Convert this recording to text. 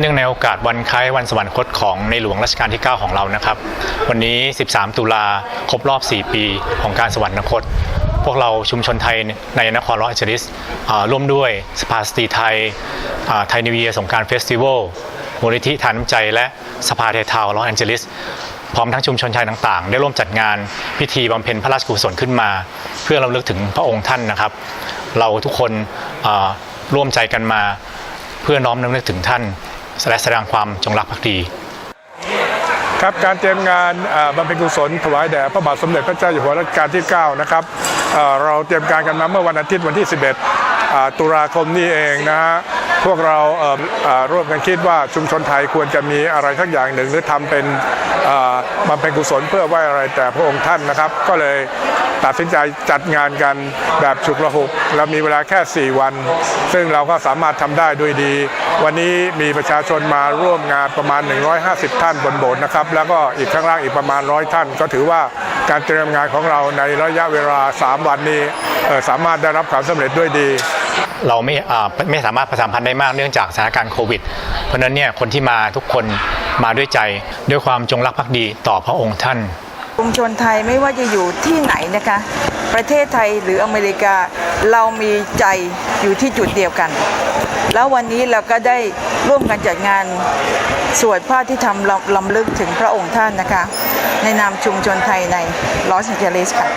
เนื่องในโอกาสวันคล้ายวันสวรรคตของในหลวงรัชกาลที่ 9 ของเรานะครับ วันนี้ 13 ตุลาครบรอบ 4 ปีของการสวรรคต พวกเราชุมชนไทยในนครลอสแอนเจลิสอ่าร่วมด้วยสภาสตรีไทยไทยนิวเยียร์สงการเฟสติวัลมูลนิธิทานน้ำใจ และสภาไทยทาวน์ลอสแอนเจลิสพร้อมทั้งชุมชนไทยต่างๆ ได้ร่วมจัดงานพิธีบำเพ็ญพระราชกุศลขึ้นมา เพื่อเราลึกถึงพระองค์ท่านนะครับ เราทุกคนร่วมใจกันมา เพื่อน้อมนึกถึงท่าน และแสดงความจงรักภักดี ครับการเตรียมงานบำเพ็ญกุศลถวายแด่พระบาทสมเด็จพระเจ้าอยู่หัวรัชกาลที่ 9 นะครับเราเตรียมการกันมาเมื่อวันอาทิตย์วันที่ 11 ตุลาคมนี้เองนะฮะพวกเราร่วมกันคิดว่าชุมชนไทยควรจะมีอะไรสักอย่างหนึ่งหรือทำเป็นบำเพ็ญกุศลเพื่อไหว้อะไรแต่พระองค์ท่านนะครับ ก็เลย ตัดสินใจจัดงานกันแบบฉุกละหุกเรามีเวลาแค่ 4 วัน ซึ่งเราก็สามารถทำได้ด้วยดี วันนี้มีประชาชนมาร่วมงานประมาณ 150 ท่านบนโบสถ์นะครับ แล้วก็อีกข้างล่างอีกประมาณร้อยท่าน ก็ถือว่าการเตรียมงานของเราในระยะเวลา 3 วันนี้สามารถได้รับความสำเร็จด้วยดีเราไม่ไม่สามารถประชาสัมพันธ์ได้มากเนื่องจากสถานการณ์โควิด เพราะนั้นเนี่ยคนที่มาทุกคนมาด้วยใจด้วยความจงรักภักดีต่อพระองค์ท่าน มชนไทยไม่ว่าจะอยู่ที่ไหนนะคะ ประเทศไทยหรืออเมริกาเรามีใจอยู่ที่จุดเดียวกัน แล้ววันนี้เราก็ได้ร่วมกันจัดงานสวดพระที่ทำลำลำลึกถึงพระองค์ท่านนะคะ ในนามชุมชนไทยในลอสแอนเจลิสค่ะ